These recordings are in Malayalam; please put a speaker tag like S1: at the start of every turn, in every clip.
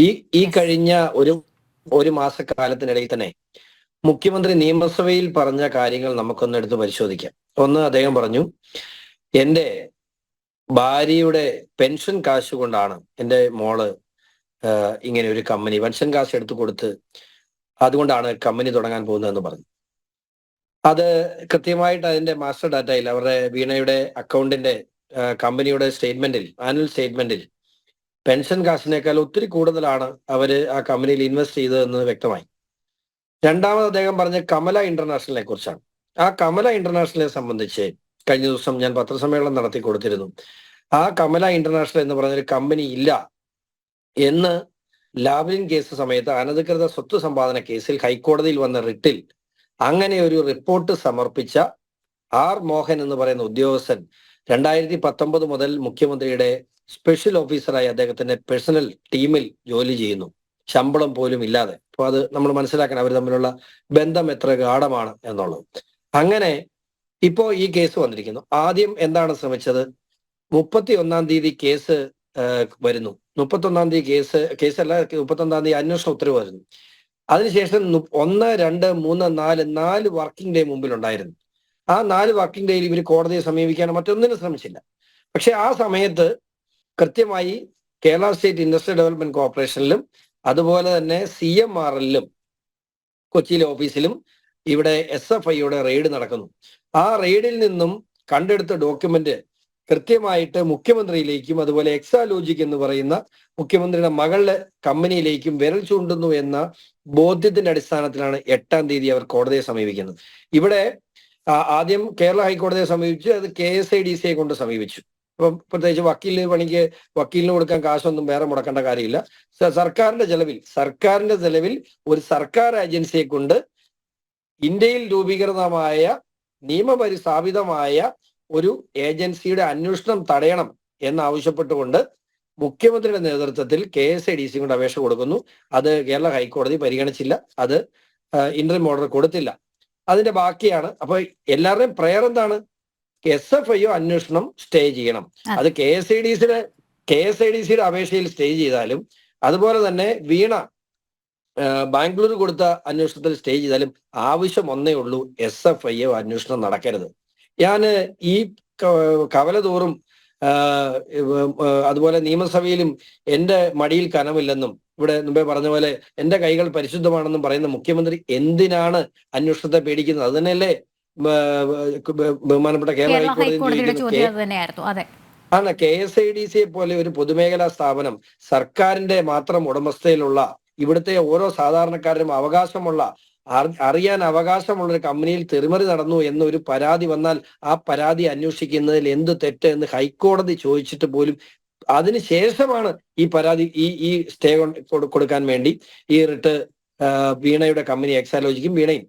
S1: ഈ ഈ കഴിഞ്ഞ ഒരു ഒരു മാസക്കാലത്തിനിടയിൽ തന്നെ മുഖ്യമന്ത്രി നിയമസഭയിൽ പറഞ്ഞ കാര്യങ്ങൾ നമുക്കൊന്ന് എടുത്ത് പരിശോധിക്കാം. ഒന്ന് അദ്ദേഹം പറഞ്ഞു എന്റെ ഭാര്യയുടെ പെൻഷൻ കാശ് കൊണ്ടാണ് എന്റെ മോൾ ഇങ്ങനെ ഒരു കമ്പനി പെൻഷൻ കാശ് എടുത്തു കൊടുത്ത് അതുകൊണ്ടാണ് കമ്പനി തുടങ്ങാൻ പോകുന്നതെന്ന് പറഞ്ഞു. അത് കൃത്യമായിട്ട് അതിന്റെ മാസ്റ്റർ ഡാറ്റയിൽ അവരുടെ വീണയുടെ അക്കൗണ്ടിന്റെ കമ്പനിയുടെ സ്റ്റേറ്റ്മെന്റിൽ ആനുവൽ സ്റ്റേറ്റ്മെന്റിൽ പെൻഷൻ കാശിനേക്കാൾ ഒത്തിരി കൂടുതലാണ് അവർ ആ കമ്പനിയിൽ ഇൻവെസ്റ്റ് ചെയ്തതെന്ന് വ്യക്തമായി. രണ്ടാമത് അദ്ദേഹം പറഞ്ഞ കമല ഇന്റർനാഷണലിനെ കുറിച്ചാണ്. ആ കമല ഇന്റർനാഷണലിനെ സംബന്ധിച്ച് കഴിഞ്ഞ ദിവസം ഞാൻ പത്രസമ്മേളനം നടത്തി കൊടുത്തിരുന്നു. ആ കമല ഇന്റർനാഷണൽ എന്ന് പറഞ്ഞൊരു കമ്പനി ഇല്ല എന്ന് ലാവ്ലിൻ കേസ് സമയത്ത് അനധികൃത സ്വത്ത് സമ്പാദന കേസിൽ ഹൈക്കോടതിയിൽ വന്ന റിട്ടിൽ അങ്ങനെ ഒരു റിപ്പോർട്ട് സമർപ്പിച്ച ആർ മോഹൻ എന്ന് പറയുന്ന ഉദ്യോഗസ്ഥൻ രണ്ടായിരത്തി പത്തൊമ്പത് മുതൽ മുഖ്യമന്ത്രിയുടെ സ്പെഷ്യൽ ഓഫീസറായി അദ്ദേഹത്തിന്റെ പേഴ്സണൽ ടീമിൽ ജോലി ചെയ്യുന്നു. ശമ്പളം പോലും ഇല്ലാതെ. അപ്പൊ അത് നമ്മൾ മനസ്സിലാക്കണം. അവർ തമ്മിലുള്ള ബന്ധം എത്ര ഗാഠമാണ് എന്നുള്ളത്. അങ്ങനെ ഇപ്പോ ഈ കേസ് വന്നിരിക്കുന്നു. ആദ്യം എന്താണ് ശ്രമിച്ചത്? മുപ്പത്തി ഒന്നാം തീയതി കേസ് വരുന്നു. മുപ്പത്തി ഒന്നാം തീയതി കേസ് കേസല്ല മുപ്പത്തി ഒന്നാം തീയതി അന്വേഷണ ഉത്തരവ് വരുന്നു. അതിനുശേഷം ഒന്ന് രണ്ട് മൂന്ന് നാല് നാല് വർക്കിംഗ് ഡേ മുമ്പിൽ ഉണ്ടായിരുന്നു ആ നാല് വർക്കിംഗ് ഡേയിൽ ഇവർ കോടതിയെ സമീപിക്കാനോ മറ്റൊന്നിനും ശ്രമിച്ചില്ല. പക്ഷെ ആ സമയത്ത് കൃത്യമായി കേരള സ്റ്റേറ്റ് ഇൻഡസ്ട്രിയൽ ഡെവലപ്മെന്റ് കോർപ്പറേഷനിലും അതുപോലെ തന്നെ സി എം ആർ എല്ലിലും കൊച്ചിയിലെ ഓഫീസിലും ഇവിടെ എസ് എഫ് ഐയുടെ റെയ്ഡ് നടക്കുന്നു. ആ റെയ്ഡിൽ നിന്നും കണ്ടെടുത്ത ഡോക്യുമെന്റ് കൃത്യമായിട്ട് മുഖ്യമന്ത്രിയിലേക്കും അതുപോലെ എക്സാലോജിക് എന്ന് പറയുന്ന മുഖ്യമന്ത്രിയുടെ മകളുടെ കമ്പനിയിലേക്കും വിരൽ ചൂണ്ടുന്നു എന്ന ബോധ്യത്തിന്റെ അടിസ്ഥാനത്തിലാണ് എട്ടാം തീയതി അവർ കോടതിയെ സമീപിക്കുന്നത്. ഇവിടെ ആദ്യം കേരള ഹൈക്കോടതിയെ സമീപിച്ചു അത് കെ എസ് ഐ ഡി സിയെ കൊണ്ട് സമീപിച്ചു. അപ്പം പ്രത്യേകിച്ച് വക്കീൽ പണിക്ക് വക്കീലിന് കൊടുക്കാൻ കാശൊന്നും വേറെ മുടക്കേണ്ട കാര്യമില്ല. സർക്കാരിന്റെ ചെലവിൽ സർക്കാരിന്റെ ചെലവിൽ ഒരു സർക്കാർ ഏജൻസിയെ കൊണ്ട് ഇന്ത്യയിൽ രൂപീകൃതമായ നിയമപരിസ്ഥാപിതമായ ഒരു ഏജൻസിയുടെ അന്വേഷണം തടയണം എന്നാവശ്യപ്പെട്ടുകൊണ്ട് മുഖ്യമന്ത്രിയുടെ നേതൃത്വത്തിൽ K S I D C കൊണ്ട് അപേക്ഷ കൊടുക്കുന്നു. അത് കേരള ഹൈക്കോടതി പരിഗണിച്ചില്ല. അത് ഇന്റർ ഓർഡർ കൊടുത്തില്ല. അതിന്റെ ബാക്കിയാണ്. അപ്പൊ എല്ലാവരുടെയും പ്രയർ എന്താണ്? എസ് എഫ് ഐ അന്വേഷണം സ്റ്റേ ചെയ്യണം. അത്. കെ എസ് ഐ ഡി സിയുടെ കെ എസ് ഐ ഡി സിയുടെ അപേക്ഷയിൽ സ്റ്റേ ചെയ്താലും അതുപോലെ തന്നെ വീണ ബാംഗ്ലൂർ കൊടുത്ത അന്വേഷണത്തിൽ സ്റ്റേ ചെയ്താലും ആവശ്യം ഒന്നേ ഉള്ളൂ എസ് എഫ് ഐ അന്വേഷണം നടക്കരുത്. ഞാൻ ഈ കവല തോറും അതുപോലെ നിയമസഭയിലും എന്റെ മടിയിൽ കനമില്ലെന്നും ഇവിടെ മുമ്പേ പറഞ്ഞ പോലെ എന്റെ കൈകൾ പരിശുദ്ധമാണെന്നും പറയുന്ന മുഖ്യമന്ത്രി എന്തിനാണ് അന്വേഷണത്തെ പേടിക്കുന്നത്? അത് തന്നെയല്ലേ ബഹുമാനപ്പെട്ട കേരള
S2: കേരള
S1: ഹൈക്കോടതി
S2: ഹൈക്കോടതിയുടെ ചോദ്യം അത് തന്നെയായിരുന്നു അതെ.
S1: ആണ് കെ എസ് ഐ ഡി സിയെ പോലെ ഒരു പൊതുമേഖലാ സ്ഥാപനം സർക്കാരിന്റെ മാത്രം ഉടമസ്ഥയിലുള്ള ഇവിടുത്തെ ഓരോ സാധാരണക്കാരനും അവകാശമുള്ള അറിയാൻ അവകാശമുള്ള ഒരു കമ്പനിയിൽ തെറിമറി നടന്നു എന്നൊരു പരാതി വന്നാൽ ആ പരാതി അന്വേഷിക്കുന്നതിൽ എന്ത് തെറ്റ് എന്ന് ഹൈക്കോടതി ചോദിച്ചിട്ട് പോലും അതിനുശേഷമാണ് ഈ പരാതി ഈ ഈ സ്റ്റേ കൊടുക്കാൻ വേണ്ടി ഈ റിട്ട് വീണയുടെ കമ്പനി എക്സാലോജിക്കും വീണയും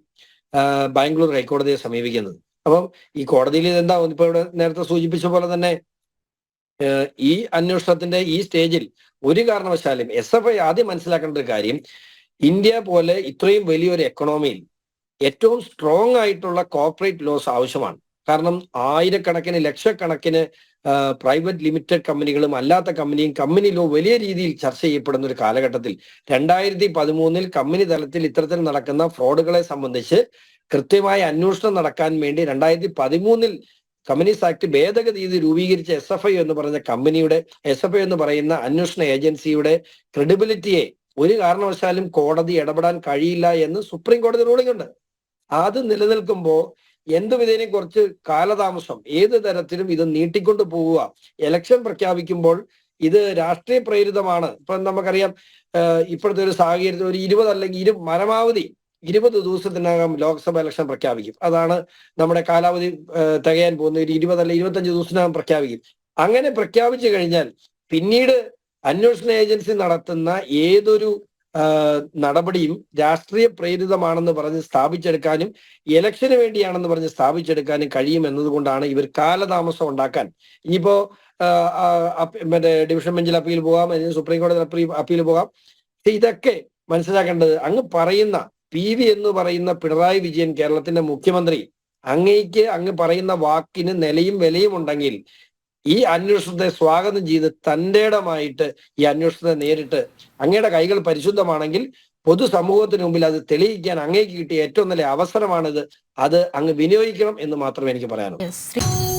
S1: ബാംഗ്ലൂർ ഹൈക്കോടതിയെ സമീപിക്കുന്നത്. അപ്പം ഈ കോടതിയിൽ ഇതെന്താ ഇപ്പൊ ഇവിടെ നേരത്തെ സൂചിപ്പിച്ച പോലെ തന്നെ ഈ അന്വേഷണത്തിന്റെ ഈ സ്റ്റേജിൽ ഒരു കാരണവശാലും എസ് എഫ് ഐ ആദ്യം മനസ്സിലാക്കേണ്ട ഒരു കാര്യം ഇന്ത്യ പോലെ ഇത്രയും വലിയൊരു എക്കണോമിയിൽ ഏറ്റവും സ്ട്രോങ് ആയിട്ടുള്ള കോർപ്പറേറ്റ് ലോസ് ആവശ്യമാണ്. കാരണം ആയിരക്കണക്കിന് ലക്ഷക്കണക്കിന് പ്രൈവറ്റ് ലിമിറ്റഡ് കമ്പനികളും അല്ലാത്ത കമ്പനിയും കമ്പനി ലോ വലിയ രീതിയിൽ ചർച്ച ചെയ്യപ്പെടുന്ന ഒരു കാലഘട്ടത്തിൽ രണ്ടായിരത്തി പതിമൂന്നിൽ കമ്പനി തലത്തിൽ ഇത്തരത്തിൽ നടക്കുന്ന ഫ്രോഡുകളെ സംബന്ധിച്ച് കൃത്യമായ അന്വേഷണം നടക്കാൻ വേണ്ടി രണ്ടായിരത്തി പതിമൂന്നിൽ കമ്പനീസ് ആക്ട് ഭേദഗതി ഇത് രൂപീകരിച്ച എസ് എഫ് ഐ എന്ന് പറഞ്ഞ കമ്പനിയുടെ എസ് എഫ് ഐ എന്ന് പറയുന്ന അന്വേഷണ ഏജൻസിയുടെ ക്രെഡിബിലിറ്റിയെ ഒരു കാരണവശാലും കോടതി ഇടപെടാൻ കഴിയില്ല എന്ന് സുപ്രീം കോടതി റൂളിംഗ് ഉണ്ട്. അത് നിലനിൽക്കുമ്പോൾ എന്ത് വിധേനയും കുറച്ച് കാലതാമസം ഏത് തരത്തിലും ഇത് നീട്ടിക്കൊണ്ടു പോവുക എലക്ഷൻ പ്രഖ്യാപിക്കുമ്പോൾ ഇത് രാഷ്ട്രീയ പ്രേരിതമാണ്. ഇപ്പൊ നമുക്കറിയാം ഇപ്പോഴത്തെ ഒരു സാഹചര്യത്തിൽ ഒരു ഇരുപത് അല്ലെങ്കിൽ ഇരു പരമാവധി ഇരുപത് ദിവസത്തിനകം ലോക്സഭ ഇലക്ഷൻ പ്രഖ്യാപിക്കും. അതാണ് നമ്മുടെ കാലാവധി തികയാൻ പോകുന്ന ഒരു ഇരുപത് അല്ലെങ്കിൽ ഇരുപത്തഞ്ച് ദിവസത്തിനകം പ്രഖ്യാപിക്കും. അങ്ങനെ പ്രഖ്യാപിച്ചു കഴിഞ്ഞാൽ പിന്നീട് അന്വേഷണ ഏജൻസി നടത്തുന്ന ഏതൊരു നടപടിയും രാഷ്ട്രീയ പ്രേരിതമാണെന്ന് പറഞ്ഞ് സ്ഥാപിച്ചെടുക്കാനും ഇലക്ഷന് വേണ്ടിയാണെന്ന് പറഞ്ഞ് സ്ഥാപിച്ചെടുക്കാനും കഴിയും എന്നതുകൊണ്ടാണ് ഇവർ കാലതാമസം ഉണ്ടാക്കാൻ. ഇനിയിപ്പോ മറ്റേ ഡിവിഷൻ ബെഞ്ചിൽ അപ്പീൽ പോകാം അല്ലെങ്കിൽ സുപ്രീം കോടതി അപ്പീൽ പോകാം. ഇതൊക്കെ മനസ്സിലാക്കേണ്ടത് അങ്ങ് പറയുന്ന പി വി എന്ന് പറയുന്ന പിണറായി വിജയൻ കേരളത്തിന്റെ മുഖ്യമന്ത്രി അങ്ങേക്ക് അങ്ങ് പറയുന്ന വാക്കിന് നിലയും വിലയും ഉണ്ടെങ്കിൽ ഈ അന്വേഷണത്തെ സ്വാഗതം ചെയ്ത് തന്റെടമായിട്ട് ഈ അന്വേഷണത്തെ നേരിട്ട് അങ്ങയുടെ കൈകൾ പരിശുദ്ധമാണെങ്കിൽ പൊതുസമൂഹത്തിന് മുമ്പിൽ അത് തെളിയിക്കാൻ അങ്ങേക്ക് കിട്ടിയ ഏറ്റവും നല്ല അവസരമാണിത്. അത് അങ്ങ് വിനിയോഗിക്കണം എന്ന് മാത്രമേ എനിക്ക് പറയാനുള്ളൂ.